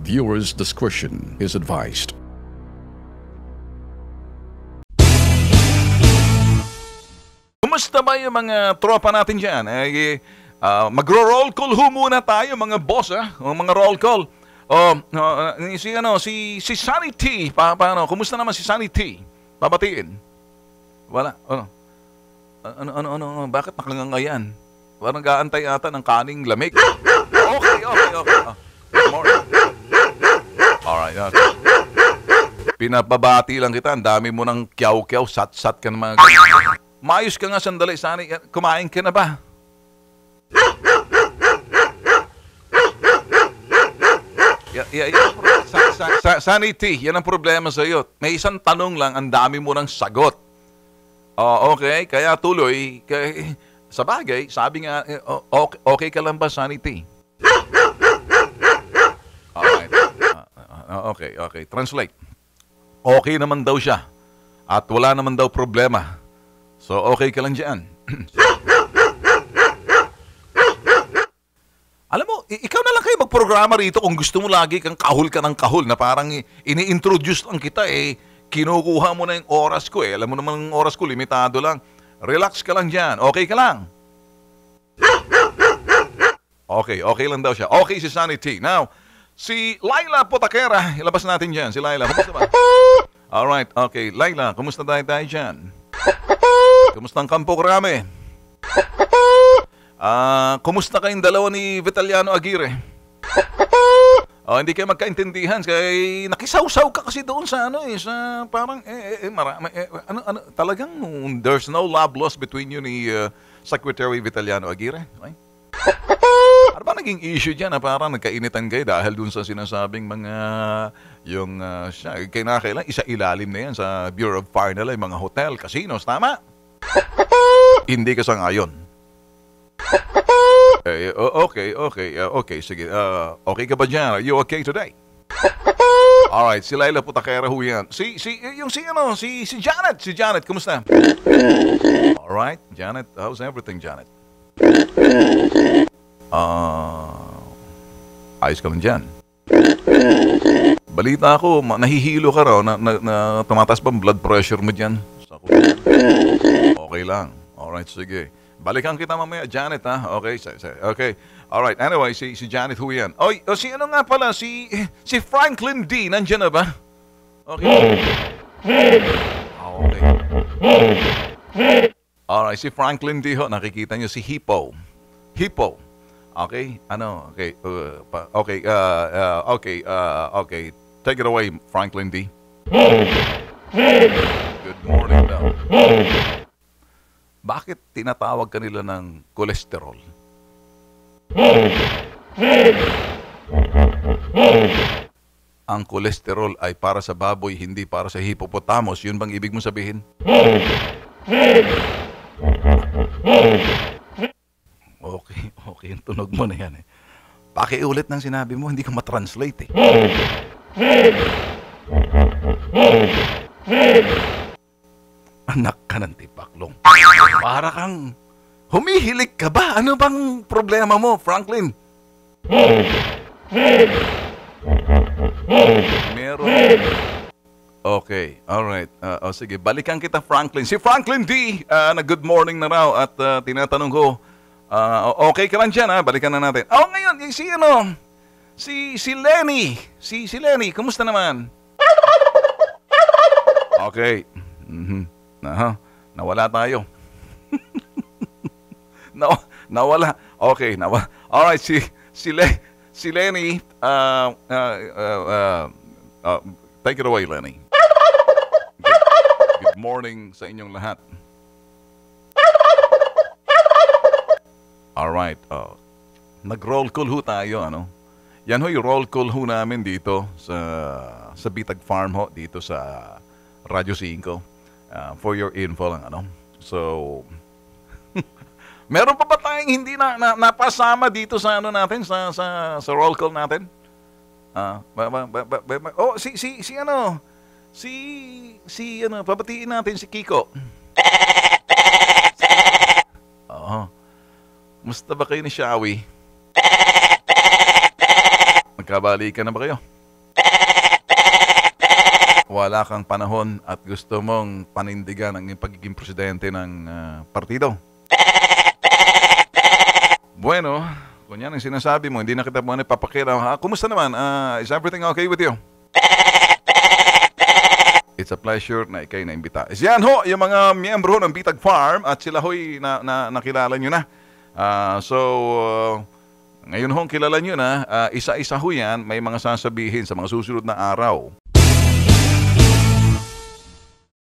Viewers' discretion is advised. Kumusta ba yung mga tropa natin dyan? Eh, uh, magro-roll call ho muna tayo mga boss ha? O mga roll call. O, uh, si ano, si, si Sunny T, pa, paano? Kumusta naman si Sunny T? Babatiin. Wala. Ano? Ano, ano, ano, ano? Bakit nakangangayan? Parang gaantay ata ng kaning lamig. Okay, okay, okay. Oh, good morning. Alright, okay. Pinapabati lang kita. Ang dami mo ng kyaw-kyaw, sat-sat ka ng mga... Maayos ka nga sandali, Sani. Kumain ka na ba? Yeah, yeah, yeah. Sa, sa, sa, sanity, yan ang problema sa iyo. May isang tanong lang, ang dami mo ng sagot. Oh, okay, kaya tuloy. Kaya, sa bagay, sabi nga, eh, okay, okay ka lang ba, Sanity? Alright. Ah, okay, okay. Translate. Okay naman daw siya. At wala naman daw problema. So, okay ka lang dyan. Alam mo, ikaw na lang kayo magprograma rito kung gusto mo lagi kang kahul ka ng kahul na parang ini-introduce lang kita eh. Kinukuha mo na yung oras ko eh. Alam mo naman ang oras ko, limitado lang. Relax ka lang dyan. Okay ka lang. Okay, okay lang daw siya. Okay si Sunny T. Now, si Laila Potakera, ilabas natin dyan. Si Laila, kumusta ba? Alright, okay. Laila, kumusta tayo tayo dyan? Kumusta ang kampo karami? Ah, kumusta kayong dalawa ni Vitaliano Aguirre? Oh, hindi kayo magkaintindihan kay nakisawsaw ka kasi doon sa ano eh sa parang eh, eh, eh marami eh, ano ano talagang there's no love lost between you ni uh, Secretary Vitaliano Aguirre, okay? Ano ba naging issue dyan na parang nagkainitan kayo dahil dun sa sinasabing mga yung uh, siya, kinakailan, isa ilalim na yan sa Bureau of Fire nila, yung mga hotel, casinos, tama? Hindi ka sang-ayon. Eh, o- okay, okay, uh, okay, sige. Uh, okay ka ba dyan? Are you okay today? Alright, si Laila Putakera ho yan. Si, si, yung si ano, si, si Janet, si Janet, kumusta? Alright, Janet, how's everything, Janet? Ah, ayos ka lang dyan. Balita ako, nahihilo ka raw, na, na, na tumataas ang blood pressure mo dyan? Okay lang. Alright, sige. Balikan kita mamaya, Janet, ha? Okay, okay. Alright, anyway, si, si Janet ho yan. Oy, o, si ano nga pala, si, si Franklin D, nandyan na ba? Okay. Ah, okay. Alright, si Franklin D ho, nakikita niyo si Hippo. Hippo. Okay, ano, okay, uh, okay, uh, uh, okay, uh, okay. Take it away, Franklin D. Good morning daw. Bakit tinatawag kanila ng kolesterol? Ang kolesterol ay para sa baboy, hindi para sa hippopotamus. Yun bang ibig mo sabihin? Okay. Yung tunog mo na yan eh. Pakiulit ng sinabi mo, hindi ka matranslate eh. Anak ka ng tipaklong. Para kang humihilig ka ba? Ano bang problema mo, Franklin? Meron. Okay, alright. Uh, oh, sige, balikan kita, Franklin. Si Franklin D, uh, na good morning na raw at uh, tinatanong ko, uh, okay ka lang dyan, ha? Balikan na natin. Oh, ngayon, si ano, si, si Lenny. Si, si Lenny, kumusta naman? Okay. Mhm. Aha. Nawala tayo. Naw nawala. Okay, nawala. All right, si si Le si Lenny uh, uh, uh, uh, uh, take it away, Lenny. Good, good morning sa inyong lahat. All right. Uh, nag-roll call ho tayo, ano? Yan ho yung roll call ho namin dito sa sa Bitag Farm ho dito sa Radyo 5. Ah, for your info lang ano. So Meron pa ba tayong hindi na, na napasama dito sa ano natin sa sa sa roll call natin? Ah, ba, ba, ba, oh si si si ano? Si si ano, pabatiin natin si Kiko. Oo. Musta ba kayo ni Shawi? Magkabalikan na ba kayo? Wala kang panahon at gusto mong panindigan ang pagiging presidente ng ah, partido. Bueno, kung yan ang sinasabi mo, hindi na kita muna ipapakita. Ha? Kumusta naman? Ah, is everything okay with you? It's a pleasure na ikay na-imbita. Yan ho, yung mga miyembro ng Bitag Farm at sila ho'y na, na, nakilala nyo na. Ah, so, uh, ngayon ho, kilala nyo na, ah, isa-isa ho yan, may mga sasabihin sa mga susunod na araw.